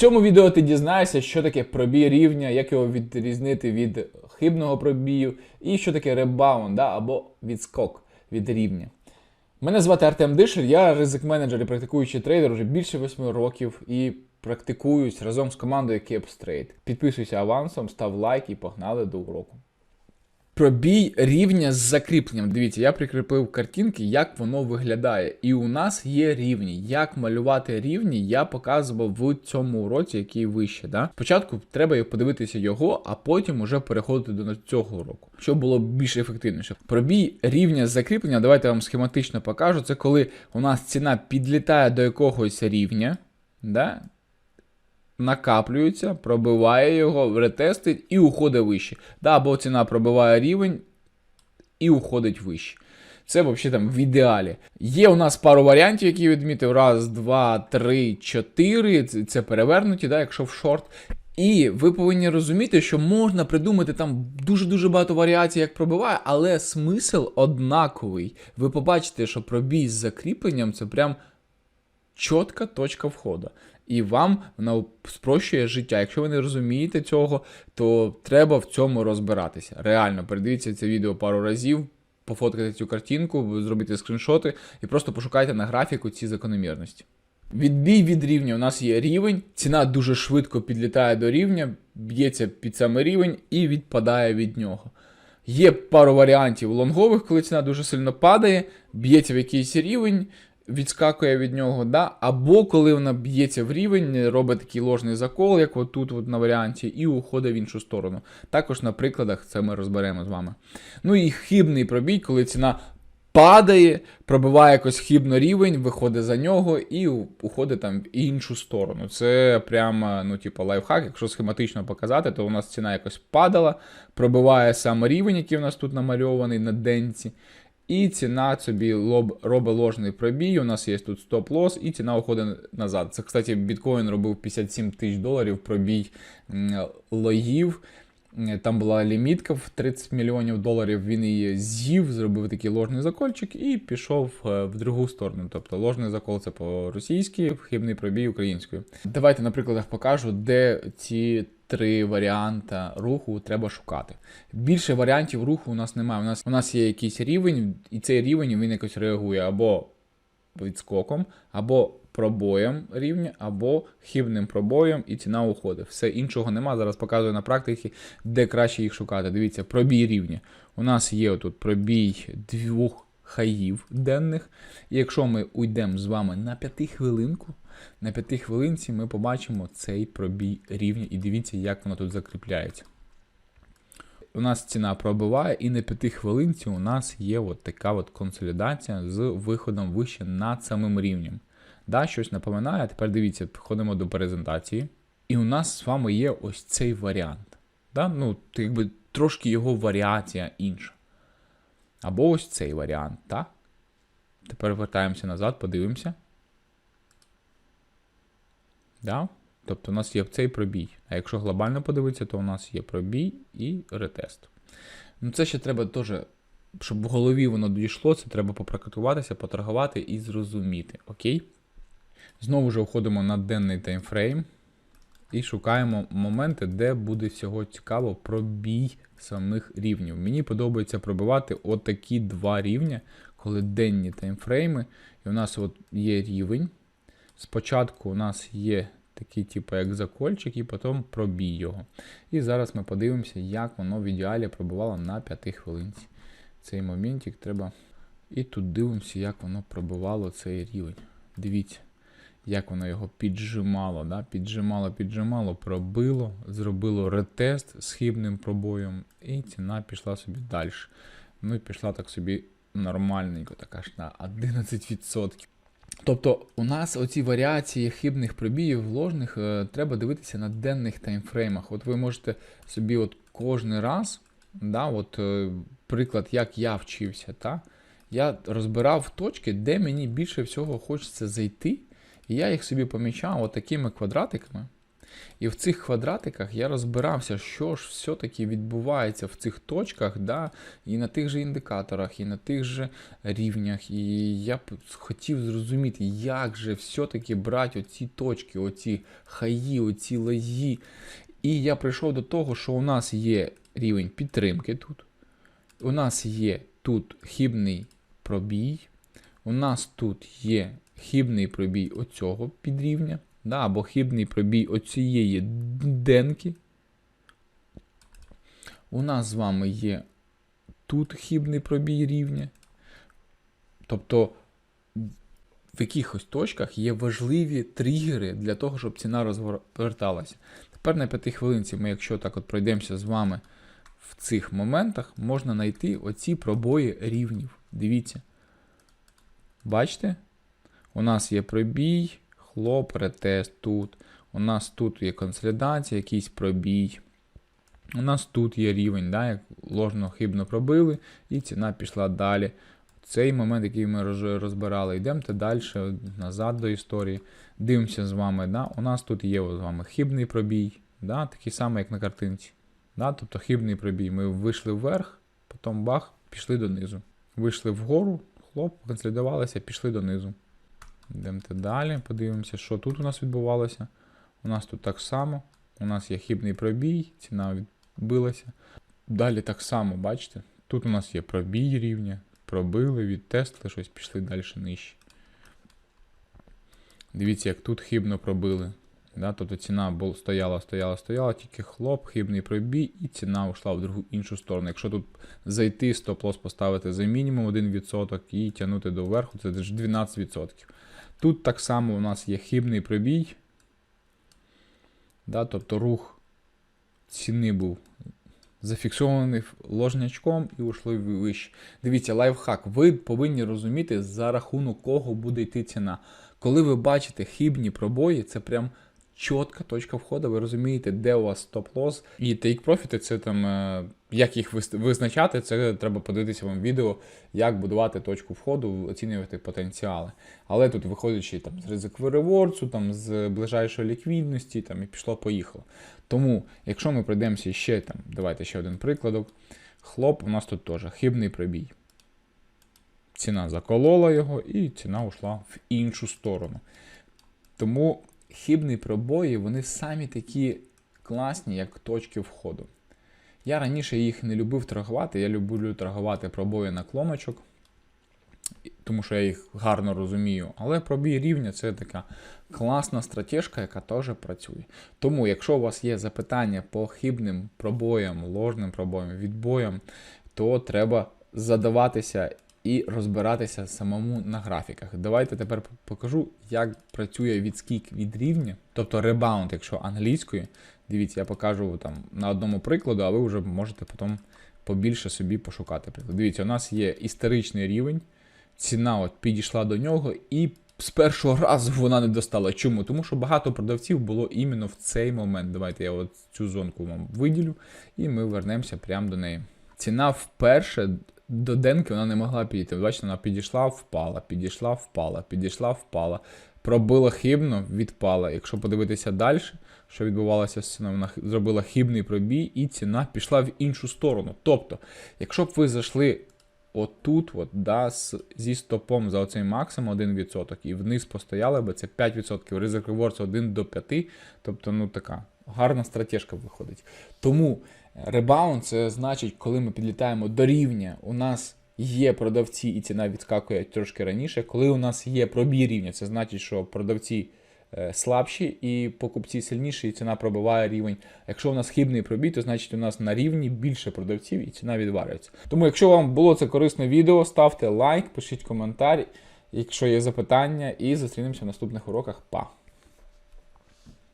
цьому відео ти дізнаєшся, що таке пробій рівня, як його відрізнити від хибного пробію, і що таке ребаунд да, або відскок від рівня. Мене звати Артем Дишер, я ризик-менеджер і практикуючий трейдер вже більше 8 років і практикуюсь разом з командою CapStrade. Підписуйся авансом, став лайк і погнали до уроку. Пробій рівня з закріпленням. Дивіться, я прикріпив картинки, як воно виглядає. І у нас є рівні. Як малювати рівні, я показував в цьому уроці, який вище. Да? Спочатку треба подивитися його, а потім уже переходити до цього уроку, щоб було більш ефективніше. Пробій рівня з закріплення, давайте я вам схематично покажу. Це коли у нас ціна підлітає до якогось рівня. Да? Накаплюється, пробиває його, ретестить і уходить вище. Да, або ціна пробиває рівень і уходить вище. Це взагалі там в ідеалі. Є у нас пару варіантів, які відмітив. Раз, два, три, чотири. Це перевернуті, да, якщо в шорт. І ви повинні розуміти, що можна придумати там дуже-дуже багато варіацій, як пробиває, але смисл однаковий. Ви побачите, що пробій з закріпленням це прям чітка точка входу. І вам вона спрощує життя. Якщо ви не розумієте цього, то треба в цьому розбиратися. Реально, передивіться це відео пару разів, пофоткайте цю картинку, зробите скріншоти і просто пошукайте на графіку ці закономірності. Відбій від рівня у нас є рівень, ціна дуже швидко підлітає до рівня, б'ється під саме рівень і відпадає від нього. Є пару варіантів лонгових, коли ціна дуже сильно падає, б'ється в якийсь рівень, відскакує від нього, да? або коли вона б'ється в рівень, робить такий ложний закол, як от тут от на варіанті, і уходить в іншу сторону. Також на прикладах це ми розберемо з вами. Ну і хибний пробій, коли ціна падає, пробиває якось хибно рівень, виходить за нього і уходить там в іншу сторону. Це прямо, ну, типу, лайфхак. Якщо схематично показати, то у нас ціна якось падала, пробиває саме рівень, який у нас тут намальований на денці. І ціна собі лоб, робить ложний пробій. У нас є тут стоп-лос, і ціна уходить назад. Це, кстати, біткоін робив 57 тисяч доларів пробій логів. Там була лімітка в 30 мільйонів доларів. Він її з'їв, зробив такий ложний закольчик і пішов е, в другу сторону. Тобто ложний закол це по-російськи, хибний пробій українською. Давайте на прикладах покажу, де ці три варіанти руху треба шукати. Більше варіантів руху у нас немає. У нас у нас є якийсь рівень, і цей рівень він якось реагує або відскоком, або пробоєм рівня, або хибним пробоєм, і ціна уходить. Все іншого нема. Зараз показую на практиці, де краще їх шукати. Дивіться, пробій рівня. У нас є тут пробій двох хаїв денних. І якщо ми уйдемо з вами на п'яти хвилинку, на п'яти хвилинці ми побачимо цей пробій рівня і дивіться, як воно тут закріпляється. У нас ціна пробиває, і на п'яти хвилинці у нас є от така от консолідація з виходом вище над самим рівнем. Да, Щось напоминає. Тепер дивіться, ходимо до презентації. І у нас з вами є ось цей варіант. Да? Ну, якби трошки його варіація інша. Або ось цей варіант, так? Тепер вертаємося назад, подивимося. Да? Тобто у нас є цей пробій. А якщо глобально подивитися, то у нас є пробій і ретест. Ну це ще треба теж, щоб в голові воно дійшло, це треба попрактикуватися, поторгувати і зрозуміти. Окей? Знову ж входимо на денний таймфрейм і шукаємо моменти, де буде всього цікаво пробій самих рівнів. Мені подобається пробивати отакі два рівня, коли денні таймфрейми, і у нас от є рівень. Спочатку у нас є такий, типу, як закольчик, і потім пробій його. І зараз ми подивимося, як воно в ідеалі пробивало на 5 хвилинці. Цей моментик треба. І тут дивимося, як воно пробивало цей рівень. Дивіться, як воно його піджимало. Да? Піджимало, піджимало, пробило, зробило ретест з хибним пробоєм, і ціна пішла собі далі. Ну і пішла так собі нормальненько, така ж на 11%. Тобто у нас оці варіації хибних пробіїв, ложних, е, треба дивитися на денних таймфреймах. От ви можете собі от кожен раз, да, от, е, приклад, як я вчився, та, я розбирав точки, де мені більше всього хочеться зайти, і я їх собі помічав от такими квадратиками. І в цих квадратиках я розбирався, що ж все-таки відбувається в цих точках, да, і на тих же індикаторах, і на тих же рівнях. І я б хотів зрозуміти, як же все-таки брати оці точки, оці хаї, оці лазі. І я прийшов до того, що у нас є рівень підтримки тут. У нас є тут хибний пробій. У нас тут є хибний пробій оцього підрівня, да, або хибний пробій оцієї денки. У нас з вами є тут хибний пробій рівня. Тобто в якихось точках є важливі тригери для того, щоб ціна розверталася. Тепер на п'яти хвилинці ми, якщо так от пройдемося з вами в цих моментах, можна знайти оці пробої рівнів. Дивіться. Бачите? У нас є пробій, хлоп, ретест тут. У нас тут є консолідація, якийсь пробій. У нас тут є рівень, да, як ложно хибно пробили, і ціна пішла далі. Цей момент, який ми розбирали, йдемо далі, назад до історії. Дивимося з вами. Да, у нас тут є з вами хибний пробій, да, такий самий, як на картинці. Да, тобто хибний пробій. Ми вийшли вверх, потім бах, пішли донизу. Вийшли вгору, хлоп, консолідувалися, пішли донизу. Йдемо далі, подивимося, що тут у нас відбувалося. У нас тут так само. У нас є хибний пробій, ціна відбилася. Далі так само, бачите? Тут у нас є пробій рівня, пробили, відтестили щось, пішли далі нижче. Дивіться, як тут хибно пробили. Да? Тобто ціна була, стояла, стояла, стояла, тільки хлоп, хибний пробій, і ціна йшла в другу іншу сторону. Якщо тут зайти, стоп-лос поставити за мінімум 1% і тягнути до верху, це ж 12%. Тут так само у нас є хибний пробій. Да? Тобто рух ціни був зафіксований ложнячком і ушли вище. Дивіться, лайфхак. Ви повинні розуміти, за рахунок кого буде йти ціна. Коли ви бачите хибні пробої, це прям чітка точка входу. Ви розумієте, де у вас стоп-лос. І profit це там, е, як їх визначати, це треба подивитися вам відео, як будувати точку входу, оцінювати потенціали. Але тут, виходячи там, з ризикового реворцу, там, з ближайшої ліквідності, там, і пішло-поїхало. Тому, якщо ми пройдемося ще там, давайте ще один прикладок. Хлоп, у нас тут теж хибний пробій. Ціна заколола його, і ціна ушла в іншу сторону. Тому хибні пробої, вони самі такі класні, як точки входу. Я раніше їх не любив торгувати, я люблю торгувати пробої наклоночок, тому що я їх гарно розумію. Але пробій рівня це така класна стратежка, яка теж працює. Тому, якщо у вас є запитання по хибним пробоям, ложним пробоям, відбоям, то треба задаватися і розбиратися самому на графіках. Давайте тепер покажу, як працює відскік від рівня, тобто ребаунд, якщо англійською. Дивіться, я покажу там на одному прикладу, а ви вже можете потім побільше собі пошукати. приклад. Дивіться, у нас є історичний рівень, ціна от підійшла до нього і. З першого разу вона не достала. Чому? Тому що багато продавців було іменно в цей момент. Давайте я от цю зонку вам виділю, і ми вернемося прямо до неї. Ціна вперше до денки вона не могла підійти. Бачите, вона підійшла, впала, підійшла, впала, підійшла, впала. Пробила хибно, відпала. Якщо подивитися далі, що відбувалося з ціною, вона зробила хибний пробій, і ціна пішла в іншу сторону. Тобто, якщо б ви зайшли отут, от, да, зі стопом за оцей максимум 1% і вниз постояли би, це 5%, ризик реворс 1 до 5, тобто, ну така гарна стратежка виходить. Тому ребаунд це значить, коли ми підлітаємо до рівня, у нас є продавці і ціна відскакує трошки раніше. Коли у нас є пробій рівня, це значить, що продавці е, слабші і покупці сильніші, і ціна пробиває рівень. Якщо у нас хибний пробій, то значить у нас на рівні більше продавців і ціна відварюється. Тому, якщо вам було це корисне відео, ставте лайк, пишіть коментар, якщо є запитання, і зустрінемося в наступних уроках. Па!